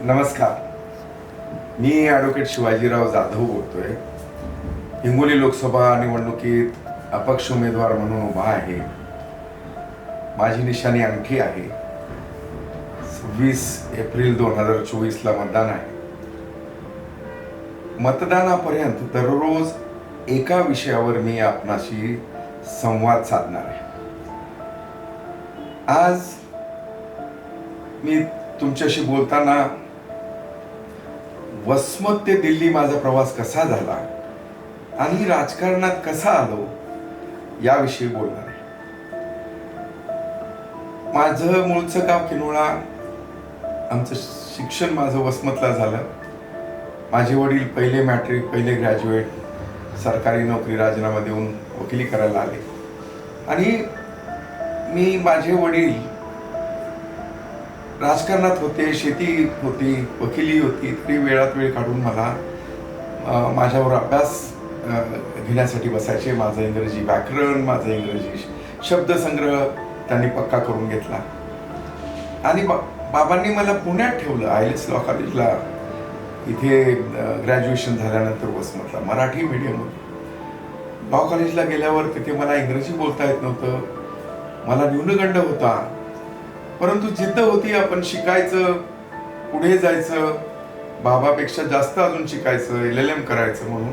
नमस्कार. मी ॲडव्होकेट शिवाजीराव जाधव बोलतोय. हिंगोली लोकसभा निवडणुकीत अपक्ष उमेदवार म्हणून उभा आहे. माझी निशाणी आणखी आहे. सव्वीस एप्रिल दोन हजार चोवीसला मतदान आहे. मतदानापर्यंत दररोज एका विषयावर मी आपणाशी संवाद साधणार आहे. आज मी तुमच्याशी बोलताना वसमत ते दिल्ली माझा प्रवास कसा झाला? आणि राजकारणात कसा आलो? याविषयी बोलणार आहे. माझं मूळचं गाव किनोळा. आमचं शिक्षण माझं वसमतला झालं. माझे वडील पहिले मॅट्रिक पहिले ग्रॅज्युएट सरकारी नोकरी राजीनामा देऊन वकिली करायला आले. आणि मी माझे वडील राजकारणात होते शेती होती वकिली होती तरी वेळात वेळ काढून मला माझ्यावर अभ्यास घेण्यासाठी बसायचे. माझं इंग्रजी व्याकरण माझं इंग्रजी शब्दसंग्रह त्यांनी पक्का करून घेतला. आणि बा बाबांनी मला पुण्यात ठेवलं आय एस लॉ कॉलेजला. इथे ग्रॅज्युएशन झाल्यानंतर वसमतला मराठी मिडियम लॉ कॉलेजला गेल्यावर तिथे मला इंग्रजी बोलता येत नव्हतं. मला न्यूनगंड होता. परंतु जिद्द होती आपण शिकायचं पुढे जायचं बाबापेक्षा जास्त अजून शिकायचं एल एल एम करायचं म्हणून.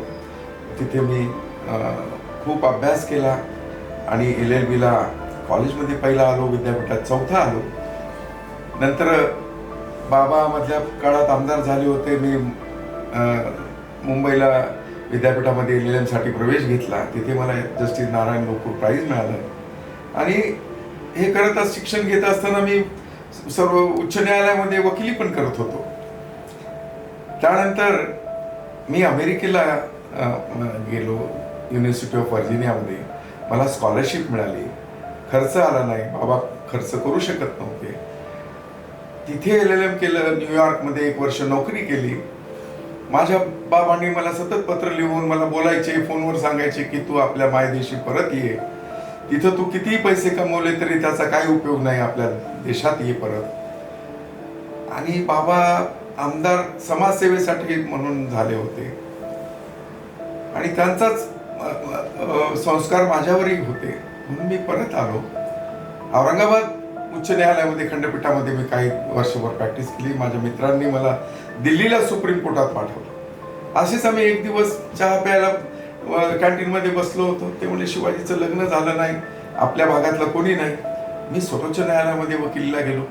तिथे मी खूप अभ्यास केला आणि एल एल बीला कॉलेजमध्ये पहिला आलो विद्यापीठात चौथा आलो. नंतर बाबा मधल्या काळात आमदार झाले होते. मी मुंबईला विद्यापीठामध्ये एल एल एमसाठी प्रवेश घेतला. तिथे मला जस्टिस नारायण लोकूर प्राईज मिळालं. आणि हे करत अस- शिक्षण घेत असताना मी सर्व उच्च न्यायालयामध्ये वकिली पण करत होतो. त्यानंतर मी अमेरिकेला गेलो युनिव्हर्सिटी ऑफ व्हर्जिनियामध्ये मला स्कॉलरशिप मिळाली. खर्च आला नाही. बाबा खर्च करू शकत नव्हते. तिथे एल एल एम केलं. न्यूयॉर्कमध्ये एक वर्ष नोकरी केली. माझ्या बाबांनी मला सतत पत्र लिहून मला बोलायचे फोनवर सांगायचे की तू आपल्या मायदेशी परत ये. तिथं तू कितीही पैसे कमवले तरी त्याचा काही उपयोग नाही आपल्या देशात ये परत. आणि बाबा आमदार समाजसेवेसाठी म्हणून झाले होते. आणि त्यांचाच संस्कार माझ्यावरही होते. म्हणून मी परत आलो. औरंगाबाद उच्च न्यायालयामध्ये खंडपीठामध्ये मी काही वर्षभर प्रॅक्टिस केली. माझ्या मित्रांनी मला दिल्लीला सुप्रीम कोर्टात पाठवलं. असेच आम्ही एक दिवस चहा प्यायला कॅन्टीनमध्ये बसलो होतो. ते म्हणजे शिवाजीचं लग्न झालं नाही. आपल्या भागातलं कोणी नाही. मी सर्वोच्च न्यायालयामध्ये वकिलीला गेलो.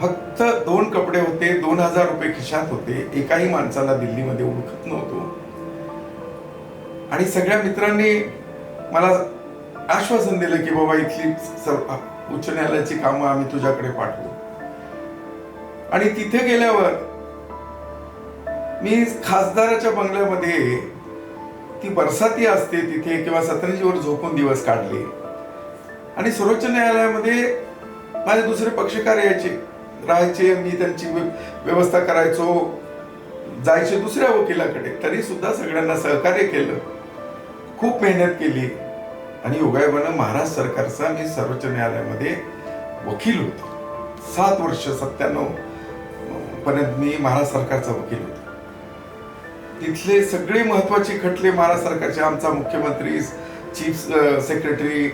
फक्त दोन कपडे होते दोन हजार रुपये खिशात होते. एकाही माणसाला दिल्लीमध्ये ओळखत नव्हतो. आणि सगळ्या मित्रांनी मला आश्वासन दिलं की बाबा इथली उच्च न्यायालयाची कामं आम्ही तुझ्याकडे पाठवू. आणि तिथे गेल्यावर मी खासदाराच्या बंगल्यामध्ये ती बरसाती असते तिथे किंवा सतरंजीवर झोपून दिवस काढले. आणि सर्वोच्च न्यायालयामध्ये माझे दुसरे पक्षकार यायचे. राहायचे मी त्यांची व्य- व्यवस्था करायचो. जायचे दुसऱ्या वकिलाकडे. तरी सुद्धा सगळ्यांना सहकार्य केलं. खूप मेहनत केली. आणि योगायोगानं महाराष्ट्र सरकारचा मी सर्वोच्च न्यायालयामध्ये वकील होतो. सात वर्ष सत्त्याण्णव पर्यंत मी महाराष्ट्र सरकारचा वकील होतो. तिथले सगळे महत्त्वाचे खटले महाराष्ट्र सरकारचे. आमचा मुख्यमंत्री चीफ सेक्रेटरी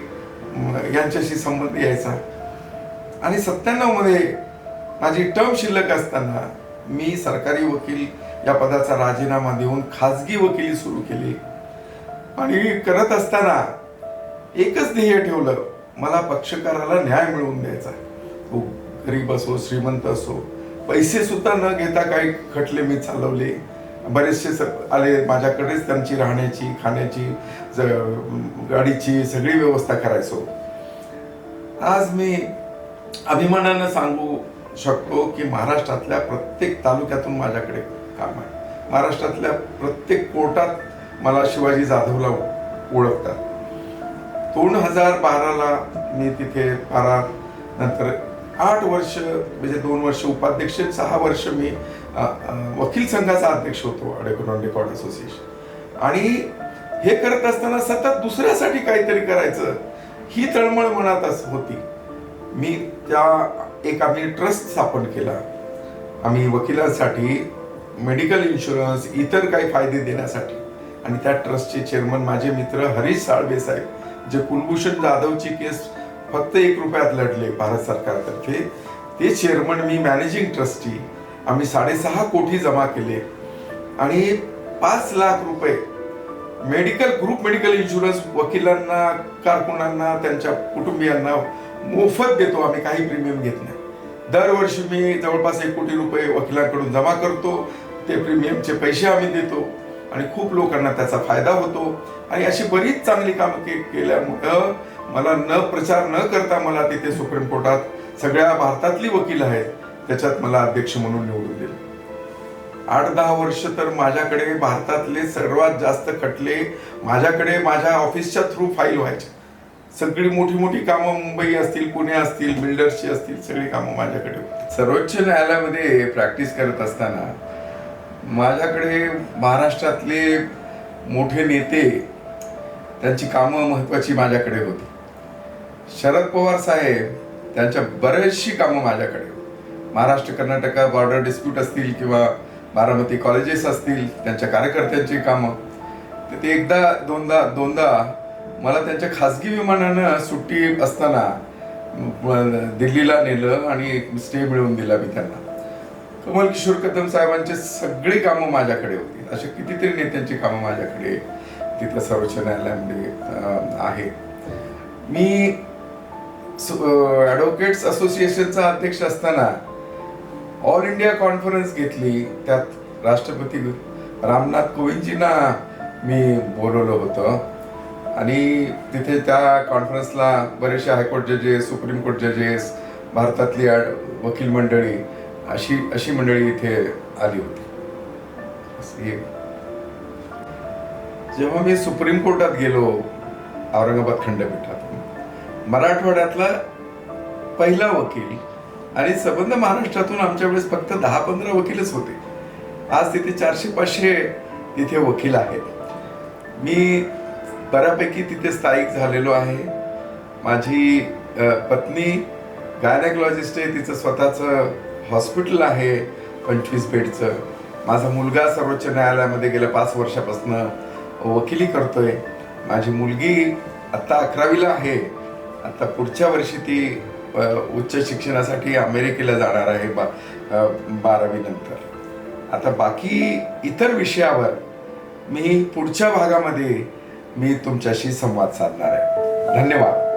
यांच्याशी संबंध यायचा. आणि सत्त्याण्णवमध्ये माझी टर्म शिल्लक असताना मी सरकारी वकील या पदाचा राजीनामा देऊन खाजगी वकिली सुरू केली. आणि करत असताना एकच ध्येय ठेवलं मला पक्षकाराला न्याय मिळवून द्यायचा. तो गरीब असो श्रीमंत असो पैसे सुद्धा न घेता काही खटले मी चालवले. बरेचसे स- आले माझ्याकडेच त्यांची राहण्याची खाण्याची ज- गाडीची सगळी व्यवस्था करायचो. आज मी अभिमानानं सांगू शकतो की महाराष्ट्रातल्या प्रत्येक तालुक्यातून माझ्याकडे काम आहे. महाराष्ट्रातल्या प्रत्येक कोर्टात मला शिवाजी जाधवला ओळखतात. दोन हजार बाराला मी तिथे बारा नंतर आठ वर्ष म्हणजे दोन वर्ष उपाध्यक्ष सहा वर्ष मी वकील संघाचा अध्यक्ष होतो अडेकोनॉन रेकॉर्ड असोसिएशन. आणि हे करत असताना सतत दुसऱ्यासाठी काहीतरी करायचं ही तळमळ मनात होती. मी त्या एक आम्ही ट्रस्ट स्थापन केला. आम्ही वकिलांसाठी मेडिकल इन्शुरन्स इतर काही फायदे देण्यासाठी. आणि त्या ट्रस्टचे चेअरमन माझे मित्र हरीश साळवे साहेब जे कुलभूषण जाधवची केस फक्त एक रुपयात लढले भारत सरकारतर्फे. ते चेअरमन मी मॅनेजिंग ट्रस्टी. आम्ही साडेसहा कोटी जमा केले. आणि पाच लाख रुपये मेडिकल ग्रुप मेडिकल इन्शुरन्स वकिलांना कारकुनांना त्यांच्या कुटुंबियांना मोफत देतो. आम्ही काही प्रीमियम घेत नाही. दरवर्षी मी जवळपास एक कोटी रुपये वकिलांकडून जमा करतो. ते प्रीमियमचे पैसे आम्ही देतो. आणि खूप लोकांना त्याचा फायदा होतो. आणि अशी बरीच चांगली कामं के केल्यामुळं मला न प्रचार न करता मला तिथे सुप्रीम कोर्टात सगळ्या भारतातली वकील आहेत त्याच्यात मला अध्यक्ष म्हणून निवडून दिले. आठ दहा वर्ष तर माझ्याकडे भारतातले सर्वात जास्त खटले माझ्याकडे माझ्या ऑफिसच्या थ्रू फाईल व्हायच्या सगळी मोठी मोठी कामं मुंबई असतील पुणे असतील बिल्डर्सची असतील सगळी कामं माझ्याकडे होती. सर्वोच्च न्यायालयामध्ये प्रॅक्टिस करत असताना माझ्याकडे महाराष्ट्रातले मोठे नेते त्यांची कामं महत्वाची माझ्याकडे होती. शरद पवार साहेब त्यांच्या बरेचशी कामं माझ्याकडे होती. महाराष्ट्र कर्नाटक बॉर्डर डिस्प्यूट असतील किंवा बारामती कॉलेजेस असतील त्यांच्या कार्यकर्त्यांची कामं तर ते एकदा दोनदा दोनदा मला त्यांच्या खाजगी विमानानं सुट्टी असताना दिल्लीला नेलं आणि स्टे मिळवून दिला मी त्यांना. कमल किशोर कदम साहेबांचे सगळी कामं माझ्याकडे होती. असे कितीतरी नेत्यांची कामं माझ्याकडे तिथं सर्वोच्च न्यायालयामध्ये आहे. मी ॲडव्होकेट्स असोसिएशनचा अध्यक्ष असताना ऑल इंडिया कॉन्फरन्स घेतली. त्यात राष्ट्रपती रामनाथ कोविंदजींना मी बोलवलं होतं. आणि तिथे त्या कॉन्फरन्सला बरेचसे हायकोर्ट जजेस सुप्रीम कोर्ट जजेस भारतातली वकील मंडळी अशी अशी मंडळी इथे आली होती. जेव्हा मी सुप्रीम कोर्टात गेलो औरंगाबाद खंडपीठात मराठवाड्यातला पहिला वकील आणि संबंध महाराष्ट्रातून आमच्या वेळेस फक्त दहा पंधरा वकीलच होते. आज तिथे चारशे पाचशे तिथे वकील आहेत. मी बऱ्यापैकी तिथे स्थायिक झालेलो आहे. माझी पत्नी गायनेकॉलॉजिस्ट आहे तिचं स्वतःचं हॉस्पिटल आहे पंचवीस बेडचं. माझा मुलगा सर्वोच्च न्यायालयामध्ये गेल्या पाच वर्षापासून वकिली करतोय. माझी मुलगी आत्ता अकरावीला आहे. आता पुढच्या वर्षी ती उच्च शिक्षणासाठी अमेरिकेला जाणार आहे बा बारावीनंतर आता बाकी इतर विषयावर मी पुढच्या भागामध्ये मी तुमच्याशी संवाद साधणार आहे. धन्यवाद.